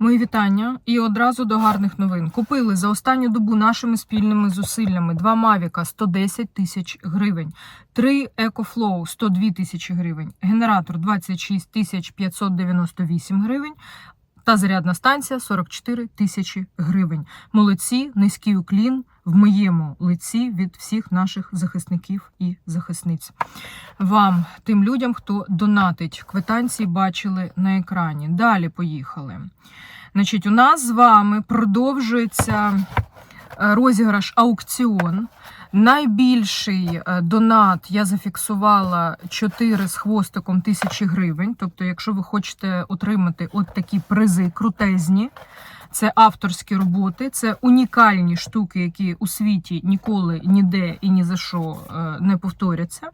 Мої вітання і одразу до гарних новин. Купили за останню добу нашими спільними зусиллями два Мавіка 110 тисяч гривень, три Екофлоу 102 тисячі гривень, генератор 26 тисяч 598 гривень та зарядна станція 44 тисячі гривень. Молодці, низький уклін в моєму лиці від всіх наших захисників і захисниць. Вам, тим людям, хто донатить квитанції, бачили на екрані. Далі поїхали. Значить, у нас з вами продовжується е, розіграш аукціон. Найбільший е, донат я зафіксувала 4 з хвостиком тисячі гривень. Тобто, якщо ви хочете отримати от такі призи крутезні, це авторські роботи, це унікальні штуки, які у світі ніколи ніде і ні за що е, не повторяться.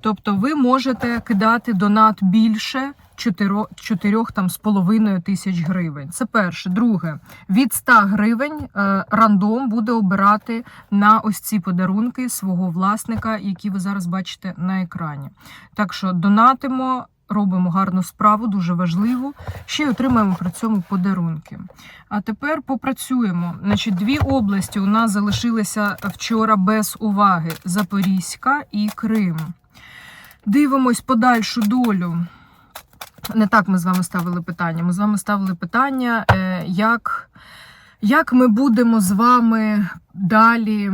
Тобто ви можете кидати донат більше 4, 4 там, з половиною тисяч гривень. Це перше. Друге, від 100 гривень е, рандом буде обирати на ось ці подарунки свого власника, які ви зараз бачите на екрані. Так що донатимо, робимо гарну справу, дуже важливу. Ще й отримаємо при цьому подарунки. А тепер попрацюємо. Значить, дві області у нас залишилися вчора без уваги: Запорізька і Крим. Дивимось подальшу долю. Не так ми з вами ставили питання. Ми з вами ставили питання, е, як, як ми будемо з вами далі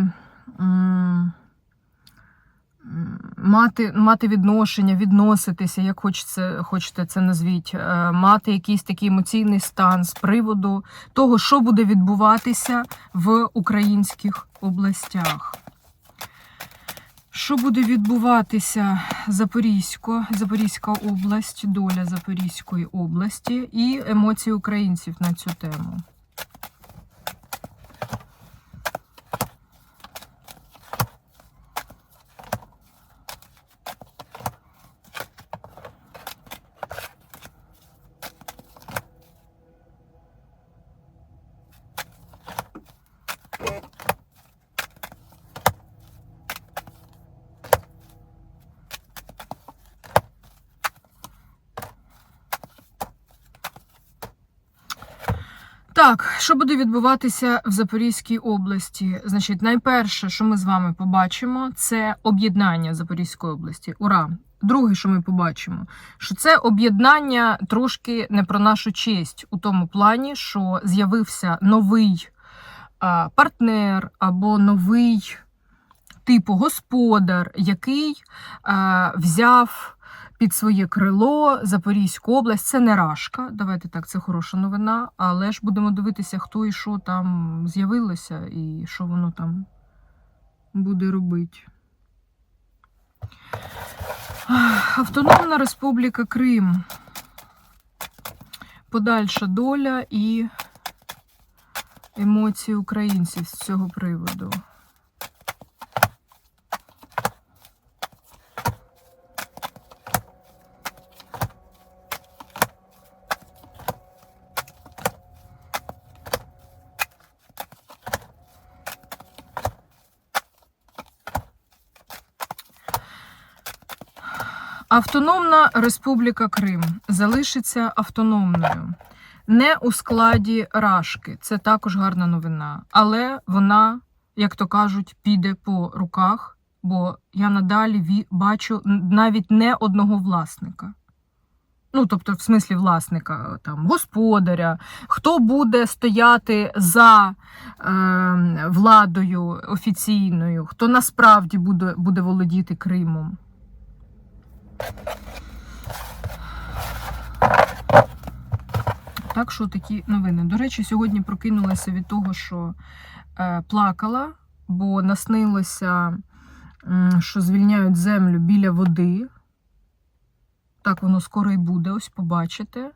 мати, мати відношення, відноситися, як хочеться, хочете це назвіть, е, мати якийсь такий емоційний стан з приводу того, що буде відбуватися в українських областях. Що буде відбуватися Запорізько, Запорізька область, доля Запорізької області і емоції українців на цю тему? Так, що буде відбуватися в Запорізькій області? Значить, найперше, що ми з вами побачимо, це об'єднання Запорізької області. Ура! Друге, що ми побачимо, що це об'єднання трошки не про нашу честь у тому плані, що з'явився новий партнер або новий типу господар, який взяв під своє крило Запорізьку область. Це не Рашка. Давайте так, це хороша новина. Але ж будемо дивитися, хто і що там з'явилося, і що воно там буде робити. Автономна Республіка Крим. Подальша доля і емоції українців з цього приводу. Автономна Республіка Крим залишиться автономною. Не у складі Рашки. Це також гарна новина. Але вона, як то кажуть, піде по руках, бо я надалі бачу навіть не одного власника. Ну, тобто, в смислі власника, там, господаря, хто буде стояти за е, владою офіційною, хто насправді буде, буде володіти Кримом. Так що такі новини. До речі, сьогодні прокинулася від того, що е, плакала, бо наснилося, м, що звільняють землю біля води. Так воно скоро і буде, ось побачите.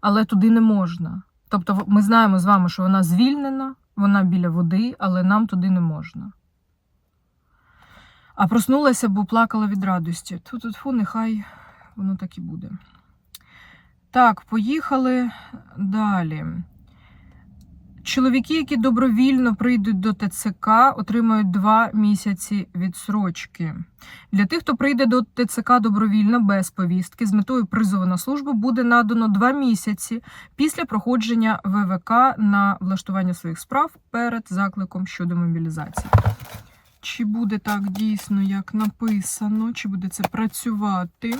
Але туди не можна. Тобто, ми знаємо з вами, що вона звільнена, вона біля води, але нам туди не можна. А проснулася, бо плакала від радості. Тут фу, нехай воно так і буде. Так, поїхали далі. Чоловіки, які добровільно прийдуть до ТЦК, отримають два місяці відсрочки. Для тих, хто прийде до ТЦК добровільно без повістки з метою призову на службу, буде надано два місяці після проходження ВВК на влаштування своїх справ перед закликом щодо мобілізації. Чи буде так дійсно, як написано, чи буде це працювати?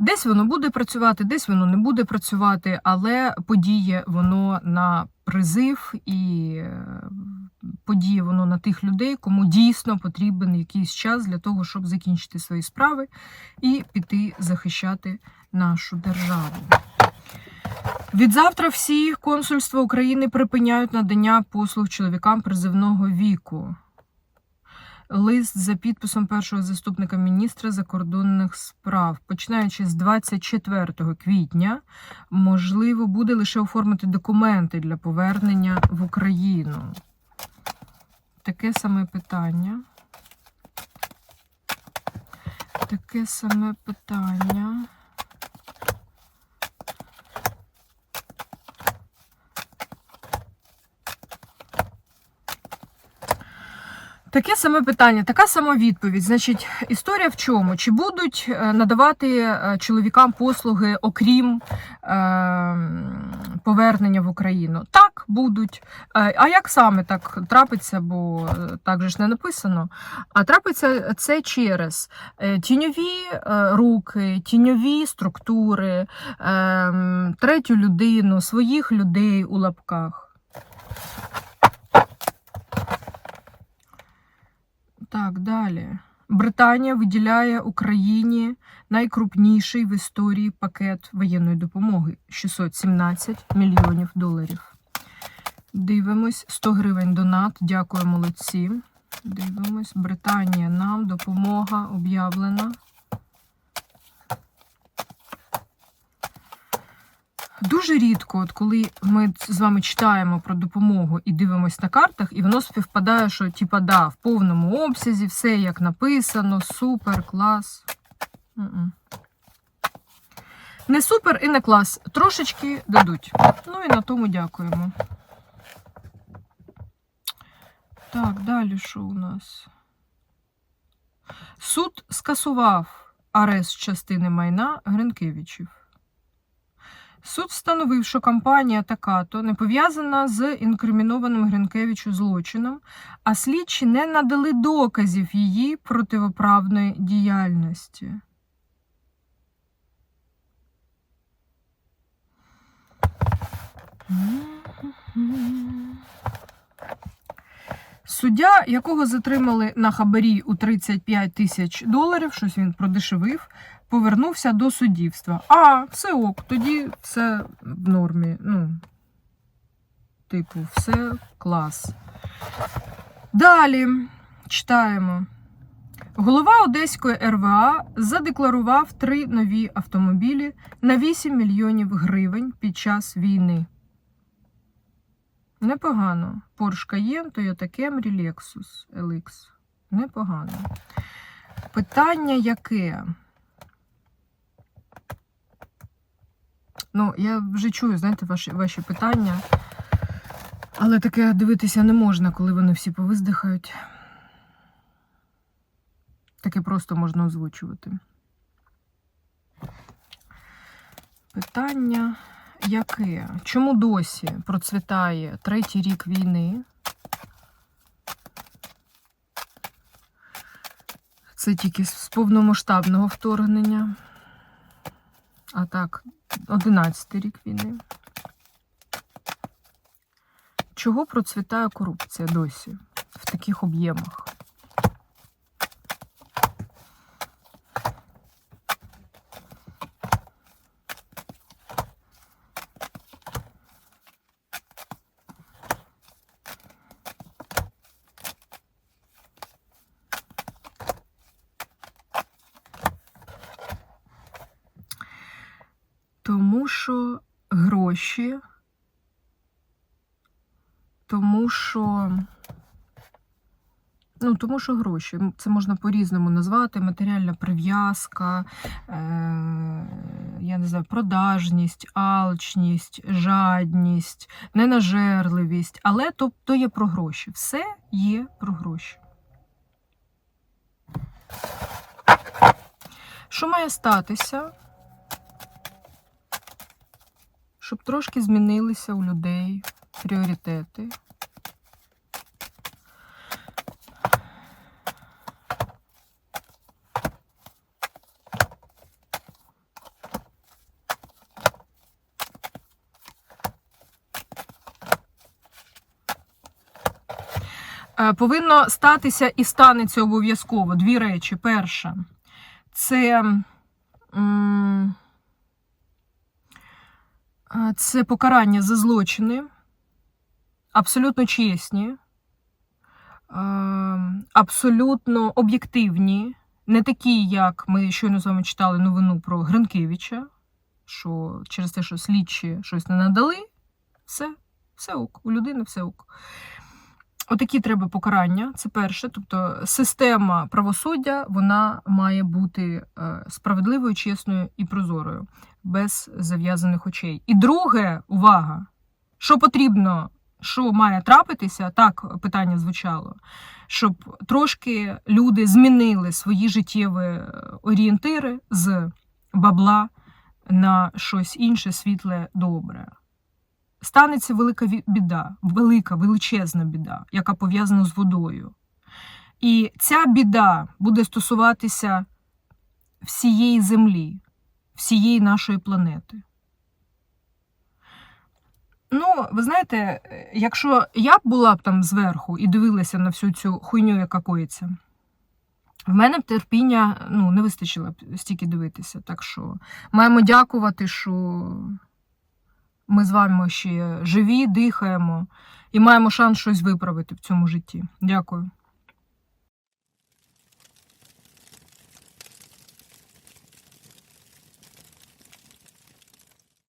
Десь воно буде працювати, десь воно не буде працювати, але подіє воно на призив і е, подіє воно на тих людей, кому дійсно потрібен якийсь час для того, щоб закінчити свої справи і піти захищати нашу державу. Від завтра всі консульства України припиняють надання послуг чоловікам призивного віку. Лист за підписом першого заступника міністра закордонних справ, починаючи з 24 квітня, можливо, буде лише оформити документи для повернення в Україну. Таке саме питання. Таке саме питання. Таке саме питання, така сама відповідь. Значить, історія в чому? Чи будуть е, надавати е, чоловікам послуги, окрім е, повернення в Україну? Так, будуть. Е, А як саме так трапиться, бо е, так же ж не написано. А трапиться це через е, тіньові руки, тіньові структури, е, третю людину, своїх людей у лапках. Так, далі. Британія виділяє Україні найкрупніший в історії пакет воєнної допомоги 617 мільйонів доларів. Дивимось 100 гривень донат. Дякую, молодці. Дивимось. Британія нам допомога об'явлена. Дуже рідко, от коли ми з вами читаємо про допомогу і дивимося на картах, і воно співпадає, що типа да, в повному обсязі, все як написано, супер, клас. Не супер і не клас. Трошечки дадуть. Ну і на тому дякуємо. Так, далі що у нас? Суд скасував арест частини майна Гринкевичів. Суд встановив, що компанія така-то не пов'язана з інкримінованим Гринкевичу злочином, а слідчі не надали доказів її противоправної діяльності. Суддя, якого затримали на хабарі у 35 тисяч доларів, щось він продешевив, повернувся до суддівства. А, все ок, тоді все в нормі. Ну, типу, все клас. Далі читаємо. Голова Одеської РВА задекларував три нові автомобілі на 8 мільйонів гривень під час війни. Непогано. Porsche Cayenne, Toyota Camry, Lexus LX. Непогано. Питання яке? Ну, я вже чую, знаєте, ваші, ваші питання. Але таке дивитися не можна, коли вони всі повиздихають. Таке просто можна озвучувати. Питання яке? Чому досі процвітає третій рік війни? Це тільки з повномасштабного вторгнення. А так, 11 рік війни. Чого процвітає корупція досі в таких об'ємах? Тому що гроші Тому що. Ну, тому що гроші. Це можна по-різному назвати: матеріальна прив'язка, е- я не знаю, продажність, алчність, жадність, ненажерливість. Але то, то є про гроші. Все є про гроші. Що має статися? Щоб трошки змінилися у людей пріоритети. Е, Повинно статися і станеться обов'язково дві речі. Перша це, це покарання за злочини, абсолютно чесні, абсолютно об'єктивні, не такі, як ми щойно з вами читали новину про Гринкевича, що через те, що слідчі щось не надали, все, все ок, у людини все ок. Отакі треба покарання. Це перше. Тобто система правосуддя вона має бути е, справедливою, чесною і прозорою, без зав'язаних очей. І друге, увага, що потрібно, що має трапитися, так питання звучало, щоб трошки люди змінили свої життєві е, орієнтири з бабла на щось інше, світле, добре станеться велика біда, велика, величезна біда, яка пов'язана з водою. І ця біда буде стосуватися всієї землі, всієї нашої планети. Ну, ви знаєте, якщо я б була б там зверху і дивилася на всю цю хуйню, яка коїться, в мене б терпіння ну, не вистачило б стільки дивитися. Так що маємо дякувати, що ми з вами ще живі, дихаємо і маємо шанс щось виправити в цьому житті. Дякую.